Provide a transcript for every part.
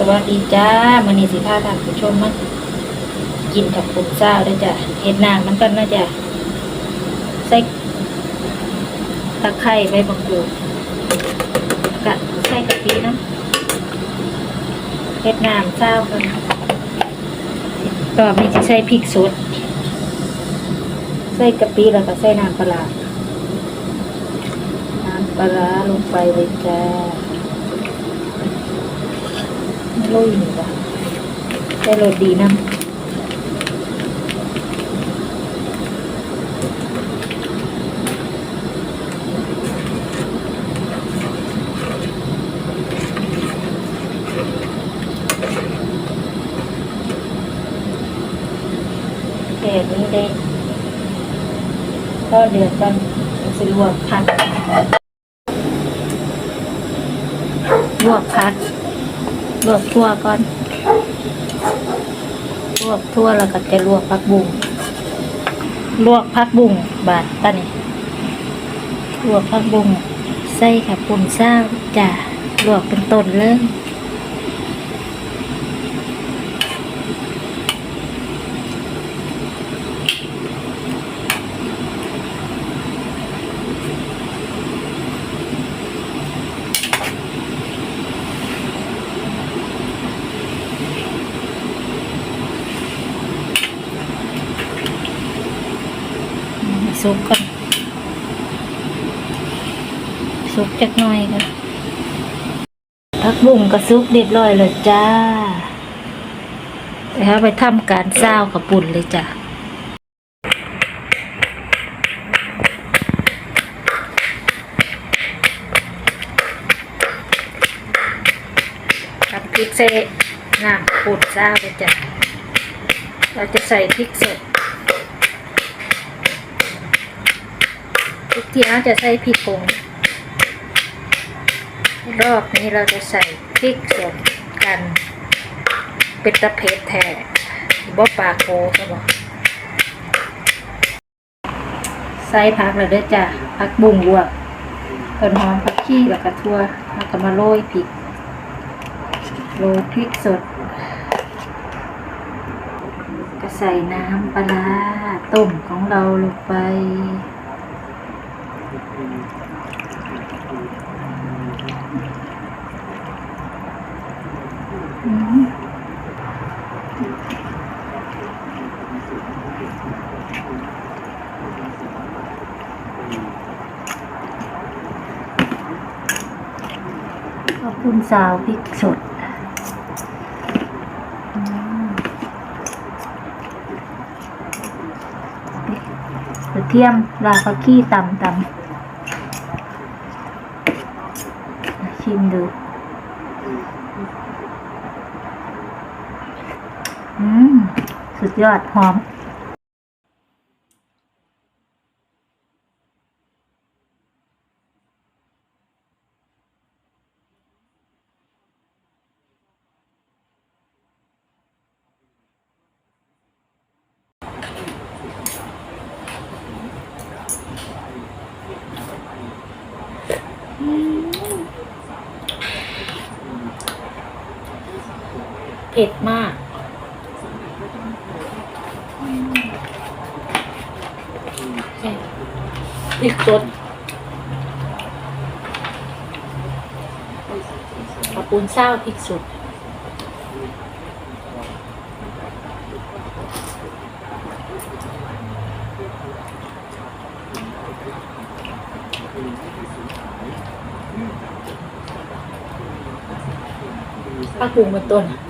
สวัสดีจ้ามันนี่สิพาท่านผู้ชมมากินกับปุ่นเจ้าด้วยจ้ะเห็ดนางมันกันนะจ้ะใส่ตะไคร้ใบมะกรูดกะใส่กะปินะเห็ดนางเจ้ากันต่อมีจะใส่พริกสดใส่กะปิแล้วก็ใส่น้ำปลาร้าน้ำปลาร้าลงไปเลยจ้า ลุยนี่ว่ะได้รสดีนะแต่นี้ได้ก็เดือดกันสิลวกผักลวกผัก ลวกทั่วก่อน ลวกทั่วแล้วก็จะลวกผักบุ้งลวกผักบุ้งบาดตานี่ลวกผักบุ้งใส่ขับปุ่นเศร้าจ้ะลวกเป็นต้นเลย สุกก่อนสุกจักหน่อยกันผักบุ้งก็สุกเรียบร้อยเลยจ้าแล้วไปทำการเศร้ากับปุ่นเลยจ้ะทำพริกเซ่น้ำปูดซ่าไปจ้ะเราจะใส่พริกสด ทุกทีเราจะใส่พริกผงรอบนี้เราจะใส่พริกสดกัน เป็นตะเพ็ดแท้บ่ปลาโคก็บอกใส่ผักเลยด้อจ้ะผักบุ้งบวกต้นหอมผักชีแล้วก็ทั่วแล้วก็มาโรยพริกโรยพริกสด ก็ใส่น้ำปลาต้มของเราลงไป อบคุณสาวพริกสดกระเทียมรากผักชีตำตำชิมดู อืม สุดยอดหอม ผ็ดมากพริกสดขอบปูนเศร้าพริกสดผักบุ้งเป็นต้นอืม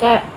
对。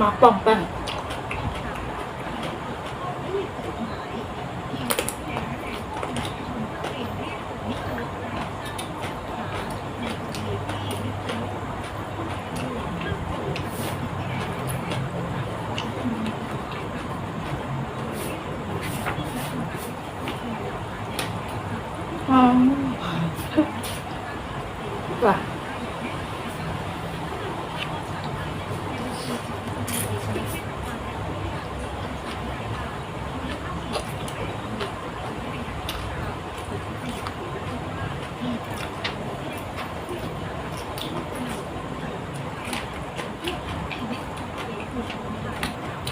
มาป่องแป้ง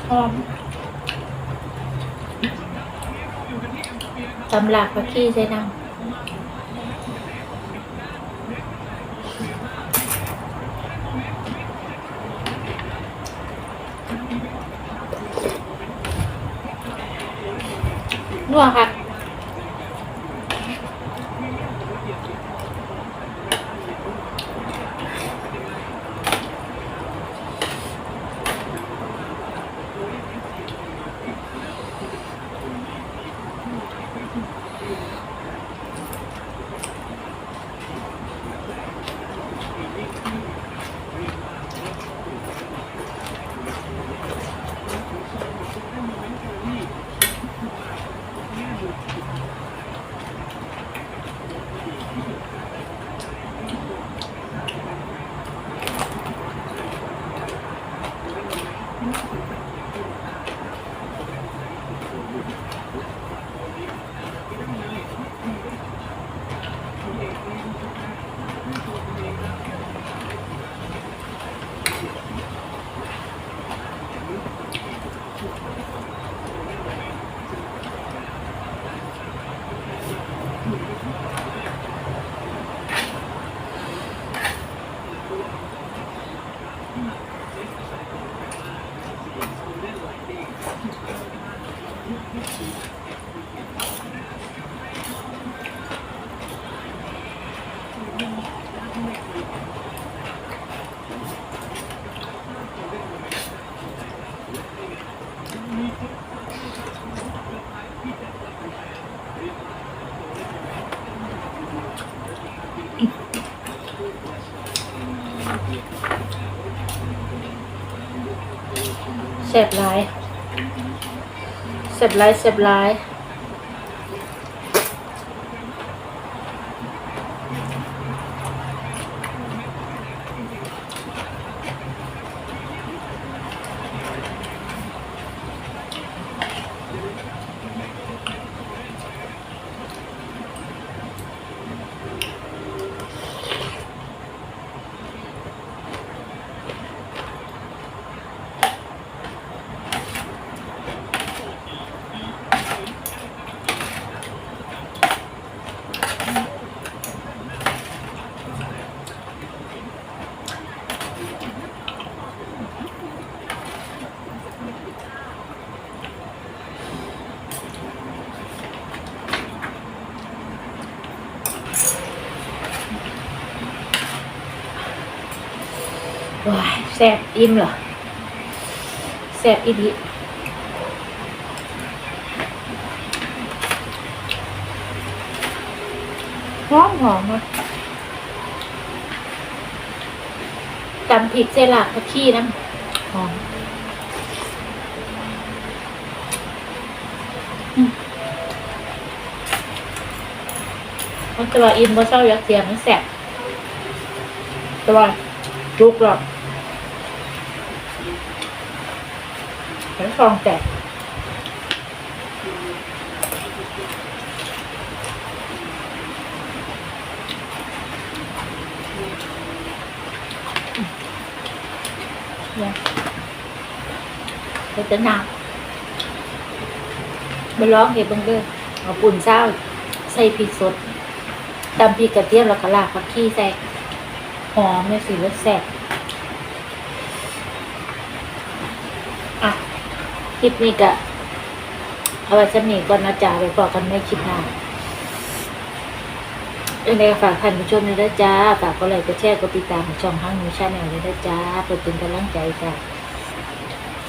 หอมตำหลักผักขี้ใส่น้ำนัวค่ะ เสร็จไลายเสร็จไลายเสร็จไลาย แซ่บอิ่มเหรอแซ่บอีดีหอมหอมเลยตำพริกเสหลักผักขี้น้ำหอมอืมมันจะว่าอิ่มบ่เศร้าอยากเสียมันแซ่บแต่ว่าลุกหรอก แล้วฟองแตกเนี่ยเป็นจะหนักไปร้องเห็ดบังเด้อเอาปุ่นเศร้า ใส่พริกสดตำพริกกระเทียมแล้วก็ลากผักชีใส่หอมเนี่ยสิรสแซ่บอะ คลิปนี้ก็เอาไว้สำนีก่อนนะจ๊ะไปบอกกันไม่คลิปหน้ายังไงฝากท่านผู้ชมเลยนะจ๊ะฝากก็เลยก็แชร์ก็ติดตามช่องห้างนูชาแนลเลยนะจ๊ะเพื่อเป็นกำลังใจจ้ะ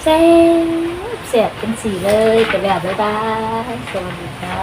แซ่บแซ่บเป็นสีเลยไปแล้วบ๊ายบายสวัสดีค่ะ